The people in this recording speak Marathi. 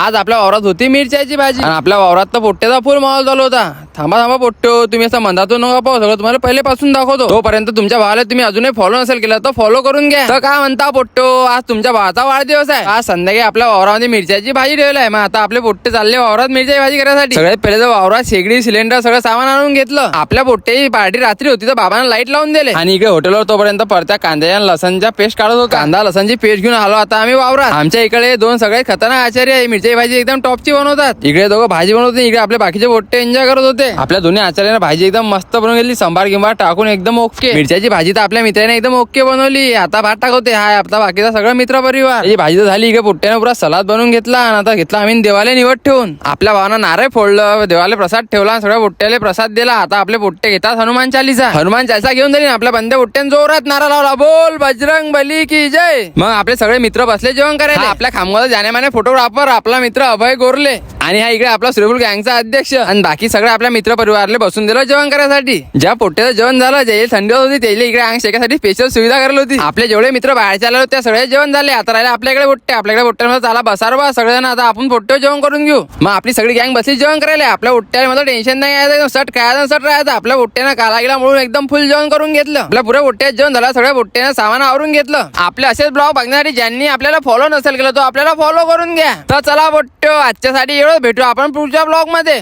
आज आपल्या वावरात होती मिरच्याची भाजी. आणि आपल्या वावरात तर पोट्ट्याचा फुल माहोल चालू होता. थांबा थांबा पोट्टो तुम्ही असं म्हणतो नका पाहू. सगळं तुम्हाला पहिलेपासून दाखवतो. तोपर्यंत तुमच्या भावाला तुम्ही अजूनही फॉलो नसेल केलं तर फॉलो करून घ्या. तर काय म्हणता पोट्टो आज तुमच्या भावाचा वाढदिवस आहे. आज संध्याकाळी आपल्या वावरामध्ये मिरच्याची भाजी ठेवलाय मग आता आपले पोट्टे चालले वावरात मिरच्याची भाजी करायसाठी. सगळ्यात पहिले तर वावरात शेगडी सिलेंडर सगळं सामान आणून घेतलं. आपल्या पोट्ट्याची पार्टी रात्री होती तर बाबांना लाइट लावून दिले. आणि इकडे हॉटेलवर तोपर्यंत परत्या कांद्या आणि लसणच्या पेस्ट काढत होतो. कांदा लसणची पेस्ट घेऊन आलो आता आम्ही वावरात. आमच्या इकडे दोन सगळे खतरनाक आचार्य आहे. मिरच्या मिरची भाजी एकदम टॉपची बनवतात. इकडे दोघं भाजी बनवते इकडे आपले बाकीचे पोट्टे एन्जॉय करत होते. आपल्या दोन्ही आचार्याने भाजी एकदम मस्त बनवून घेतली संभार गिंबार टाकून एकदम ओके मिरच्याची भाजी तर आपल्या मित्राने एकदम ओके बनवली. आता भात टाकवते हाय आता बाकीचा सगळं मित्र परिवार. ही भाजी तर झाली इकडे पोट्ट्याने पुरा सलाद बनवून घेतला आणि आता घेतला आम्ही देवाला निवड ठेवून. आपल्या भावानं नारळ फोडलं देवाला प्रसाद ठेवला सगळ्या पोट्ट्याला प्रसाद दिला. आता आपले पोट्टे घेतात हनुमान चालीसा. हनुमान चालीसा घेऊन जाईल आपल्या बंदे पोट्ट्यान जोरात नारा लावला. बोल बजरंग बली की जय. मग आपले सगळे मित्र बसले जेवण करायला. आपल्या खामगाव जाण्यामाने फोटोग्राफर आपला मित्र अभय गोरले. आणि हा इकडे आपला सुरेबुल गँगचा अध्यक्ष. आणि बाकी सगळे आपल्या मित्र परिवारले बसून दिलं जेवण करायसाठी. ज्या पोट्ट्याचं जेवण झालं जे थंडी होती त्याला इकडे अंग शेकासाठी स्पेशल सुविधा करायला होती. आपले जेवढे मित्र बाहेरचे आले होते सगळे जेवण झाले. आता राहिले आपल्याकडे पोट्टे. आपल्याकडे पोट्ट्यामध्ये चला बसार बा सगळेजण आता आपण पोट्टे जेवण करून घेऊ. मग आपली सगळी गँग बसली जेवण करायला. आपल्या पोट्ट्यामध्ये टेन्शन नाही यायचं सट खायचं सट राहायचं. आपल्या पोट्ट्यानं काला गेला म्हणून एकदम फुल जेवण करून घेतलं. आपल्या पुऱ्या पोट्ट्यात जेवण झालं सगळ्या पोट्ट्यानं सामान आवरून घेतलं. आपले असेच ब्लॉग बघण्यासाठी ज्यांनी आपल्याला फॉलो नसेल केलं तो आपल्याला फॉलो करून घ्या. तर चला पोट्ट्यो आजच्यासाठी एवढं भेटू आपण पुढच्या ब्लॉगमध्ये